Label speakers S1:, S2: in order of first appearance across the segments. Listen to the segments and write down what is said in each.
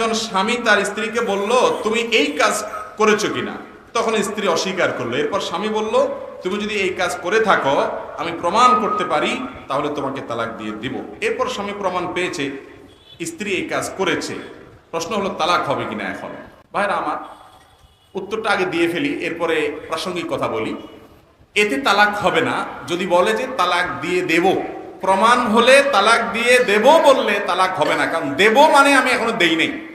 S1: একজন স্বামী তার স্ত্রীকে বলল, তুমি এই কাজ করেছ কিনা? তখন স্ত্রী অস্বীকার করল। এরপর স্বামী বলল, তুমি যদি এই কাজ করে থাকো, আমি প্রমাণ করতে পারি, তাহলে তোমাকে তালাক দিয়ে দিব। এরপর স্বামী প্রমাণ পেয়েছে, স্ত্রী এই কাজ করেছে। প্রশ্ন হলো, তালাক হবে কিনা এখন? ভাইরা, আমার উত্তরটা আগে দিয়ে ফেলি, এরপরে প্রাসঙ্গিক কথা বলি। এতে তালাক হবে না। যদি বলে যে তালাক দিয়ে দেব, প্রমাণ হলে তালাক দিয়ে দেব বললে তালাক হবে না। কারণ দেব মানে আমি এখনও দেই নেই।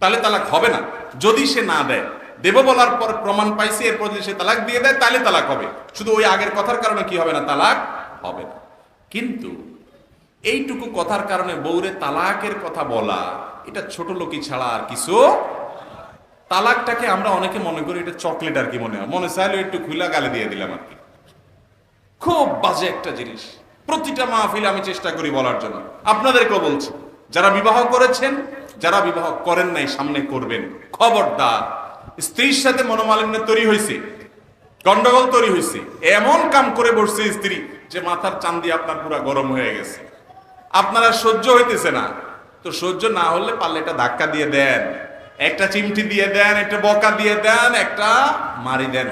S1: তাহলে তালাক হবে না। যদি সে না দেয়, দেব বলার পর প্রমাণ পাইছে, এরপর যদি সে তালাক দিয়ে দেয়, তাহলে তালাক হবে। শুধু ওই আগের কথার কারণে কি হবে না, তালাক হবে না। কিন্তু এইটুকু কথার কারণে বউরে তালাকের কথা বলা, এটা ছোট লোকই ছাড়া আর কিছু তালাকটাকে আমরা অনেকে মনে করি এটা চকলেট আর কি মনে হয়। মনে চাইলে একটু খুলা গালে দিয়ে দিলাম আর কি। খুব বাজে একটা জিনিস। প্রতিটা মাহফিলে আমি চেষ্টা করি বলার জন্য। আপনাদেরকেও বলছি। যারা বিবাহ করেছেন, যারা বিবাহ করেন নাই, সামনে করবেন। খবরদার। স্ত্রীর সাথে মনোমালিন্য তৈরি হয়েছে গন্ডগোল তৈরি হয়েছে এমন কাম করে বসছে স্ত্রী যে মাথার চান্দি আপনার পুরা গরম হয়ে গেছে। আপনারা সহ্য হইতেছে না। তো সহ্য না হলে পারলে একটা ধাক্কা দিয়ে দেন, একটা চিমটি দিয়ে দেন, একটা বকা দিয়ে দেন, একটা মারি দেন।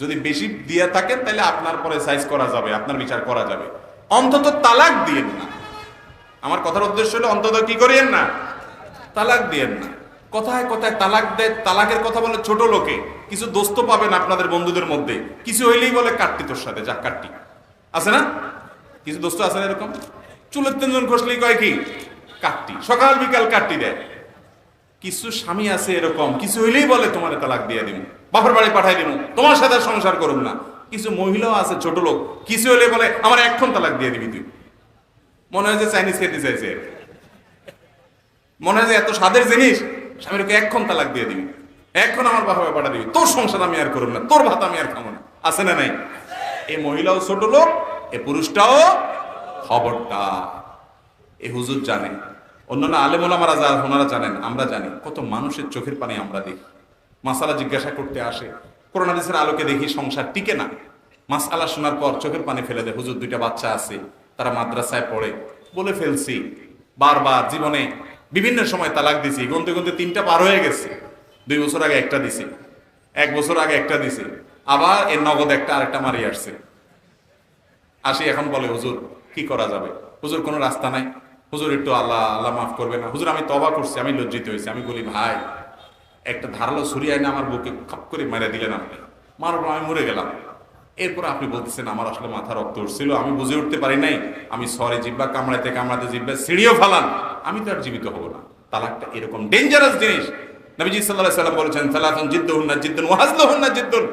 S1: যদি বেশি দিয়ে থাকেন, তাহলে আপনার পরে সাইজ করা যাবে, আপনার বিচার করা যাবে। অন্তত তালাক দিয়ে না আমার কথার উদ্দেশ্য হলো অন্তত কি করিয়েন না? তালাক দিয়েন না। কথায় কথায় তালাক দেয়, তালাকের কথা বলে ছোট লোকে। কিছু দোস্ত পাবেন আপনাদের বন্ধুদের মধ্যে। কিছু হইলেই বলে, কাটতি তোর সাথে, যা কাটতি। আছে না? কিছু দোস্ত আছে না এরকম? চুলের তিনজন খসলেই কয় কি? কাটতি। সকাল, বিকাল কাটতি দেয়। কিছু স্বামী আছে এরকম। কিছু হইলেই বলে, তোমার তালাক দিয়ে দিব বাপের বাড়ি পাঠাই দিব তোমার সাথে সংসার করুন না। কিছু মহিলাও আছে, ছোট লোক। কিছু হইলে বলে, আমার এখন তালাক দিয়ে দিবি তুই। মনে হয় যে চাইনিজ খেতে চাইছে। মনে হয় যে এত স্বাদের জিনিস, স্বামীরকে এখন তালাক দিয়ে দিবি। এখন আমার বাপা পাঠা দিবি। তোর সংসার আমি আর করুন না, তোর ভাত আমি আর খাব না। আছে না নাই? এই মহিলাও ছোট লোক, এ পুরুষটাও খবরটা। এ হুজুর জানে। অন্যান্য আলেমোলামারা যা ওনারা জানেন, আমরা জানি। কত মানুষের চোখের পানি আমরা দেখি। মাসালা জিজ্ঞাসা করতে আসে। করোনা দেশের আলোকে দেখি সংসার টিকে না। মাসালা শোনার পর চোখের পানি ফেলে দেয়। হুজুর দুইটা বাচ্চা আছে। তারা মাদ্রাসায় পড়ে। বলে ফেলছি। বারবার জীবনে বিভিন্ন সময় তালাক দিছি। গুনতে গুনতে তিনটা পার হয়ে গেছে। দুই বছর আগে একটা দিছি। এক বছর আগে একটা দিছি। আবার এর নগদ একটা আরেকটা মারি আসছে। আসি এখন বলে, হুজুর, কি করা যাবে? হুজুর, কোনো রাস্তা নাই। হুজুর, একটু আল্লাহ আল্লাহ মাফ করবে না। হুজুর, আমি তবা করছি, আমি লজ্জিত হয়েছি। আমি বলি, ভাই, একটা ধারালো ছুরি আইনে আমার বুকে খাপ করে মেরে দিলেন আপনি। মারার আমি মরে গেলাম। এরপর আপনি বলতেছেন, আমার আসলে মাথা রক্ত উঠছিল, আমি বুঝে উঠতে পারি নাই। আমি সরে, জিব্বা কামড়াইতে কামড়াতে জিব্বা সিঁড়িও ফালান। আমি তো আর জীবিত হব না। তালাকটা এরকম ডেঞ্জারাস জিনিস। নবীজি সাল্লাহ সাল্লাম বলেছেন, সালাতুন জিদ্দুন না জিদ্দুন ওয়াজলুহুন না জিদ্দুন।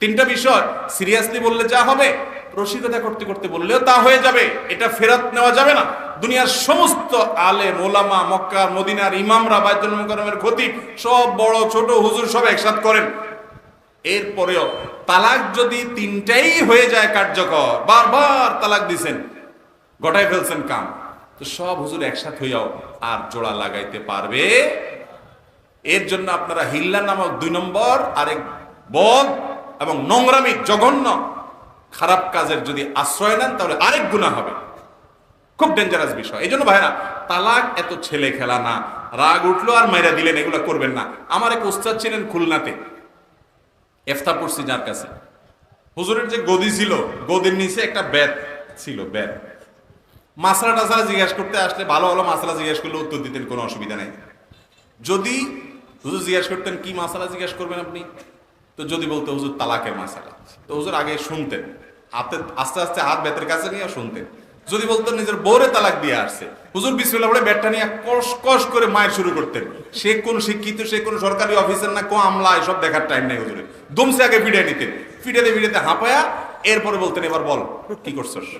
S1: তিনটা বিষয়, সিরিয়াসলি বললে যা হবে, রসিকতা করতে করতে বললেও তা হয়ে যাবে। এটা ফেরত নেওয়া যাবে না। দুনিয়ার সমস্ত আলে মোলামা মক্কার, মদিনার ইমামরা মুকাররমের ক্ষতি সব বড়, ছোট, হুজুর সব একসাথ করেন। এরপরেও তালাক যদি তিনটাই হয়ে যায় কার্যকর, বারবার তালাক দিছেন, গটায় ফেলছেন কাম। তো সব হুজুর একসাথ হইয়াও আর জোড়া লাগাইতে পারবে। এর জন্য আপনারা হিল্লা নামক দুই নম্বর, আরেক বদ এবং নোংরামি জঘন্য খারাপ কাজের যদি আশ্রয় নেন, তাহলে আরেক গুণা হবে। খুব ডেঞ্জারাস বিষয়। এই জন্য ভাইরা, তালাক এত ছেলে খেলা না। রাগ উঠল আর মাইরা দিলেন, এগুলো করবেন না। আমার এক ওস্তাদ ছিলেন খুলনাতে। এফতা পড়ছি যার কাছে। হুজুরের যে গদি ছিল, গদির নিচে একটা ব্যাত ছিল ব্যাত মাসলা টাসলা জিজ্ঞাসা করতে আসলে ভালো ভালো মাসলা জিজ্ঞাসা করলে উত্তর দিতেন, কোনো অসুবিধা নেই। যদি হুজুর জিজ্ঞাসা করতেন, কি মাসালা জিজ্ঞাসা করবেন আপনি? তো যদি বলতো, হুজুর তালাকের মাসালা। তো হুজুর আগে শুনতেন। হাতে, আস্তে আস্তে হাত বেতের কাছে নিয়ে শুনতেন। যদি বলতো নিজের বউরে তালাক দিয়ে আসছে। হুজুর বিসমিল্লাহ বলে ব্যাটটা নিয়ে কষ কষ করে মায়ের শুরু করতেন। সে কোন শিক্ষিত, সে কোন সরকারি অফিসার না কো আমলা, এসব দেখার টাইম নেই হুজুরে। দমসে আগে ফিরিয়ে নিতেন। ফিটাতে ফিটাতে হাঁপায়া এরপরে বলতেন, এবার বল, কি করছস?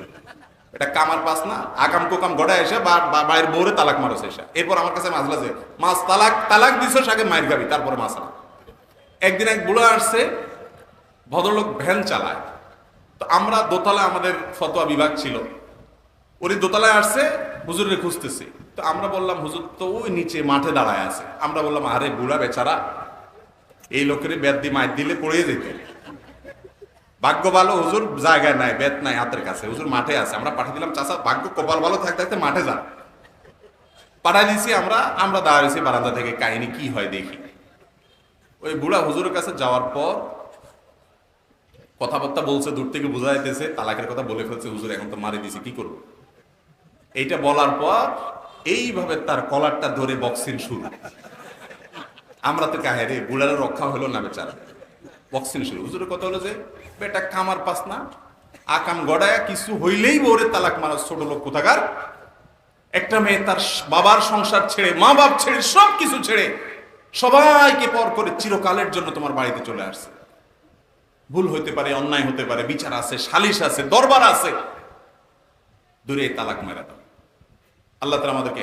S1: এটা কামার পাস না, আকাম কোকাম গড়া এসে বা, বা- বউরে তালাক মারছে এসে। এরপর আমার কাছে মাসলা যে, মাছ তালাক তালাক দিছস, আগে মায়ের গাবি তারপরে মাসলা একদিন এক বুড়ো আসছে, ভদ্রলোক ভ্যান চালায়। তো আমরা দোতলা আমাদের ফতোয়া বিভাগ ছিল। উনি দোতলায় আসছে হুজুরে খুঁজতেছে। তো আমরা বললাম, হুজুর তো ওই নিচে মাঠে দাঁড়ায় আছে। আমরা বললাম, আরে বুড়া বেচারা, এই লোকের বেদ দিয়ে মায়ের দিলে পড়ে যেত ভাগ্য ভালো, হুজুর জায়গায় নাই বেত নাই হাতের কাছে। হুজুর মাঠে আছে। আমরা পাঠিয়ে দিলাম চাষা ভাগ্য কপাল ভালো থাকতে থাকতে মাঠে যান। পাঠাই দিছি আমরা আমরা দাঁড়িয়েছি বারান্দা থেকে, কাহিনী কি হয় দেখি। ওই বুড়া হুজুরের কাছে যাওয়ার পর কথাবার্তা বলছে, দূর থেকে বোঝা যাইতেছে, তালাকের কথা বলে ফেলছে, হুজুর, এখন তো মারি দিছি কি করব? এইটা বলার পর এইভাবে তার কলারটা ধরে বক্সিং শুরু। আমরা তো কাহে রে, বুড়ার রক্ষা হলো না বেচারা। বক্সিং শুরু। হুজুরের কথা হলো যে, বেটা, কামার পাস না। আকাম গড়ায় কিছু হইলেই ওরে তালাক মারা ছোট লোক কোথাকার? একটা মেয়ে তার বাবার সংসার ছেড়ে, মা বাপ ছেড়ে, সব কিছু ছেড়ে সবাইকে পর করে চিরকালের জন্য তোমার বাড়িতে চলে আসছে। ভুল হতে পারে, অন্যায় হতে পারে, বিচার আছে, সালিশ আছে, দরবার আছে। দূরে তালাক মেরা দাও। আল্লাহ তালা আমাদেরকে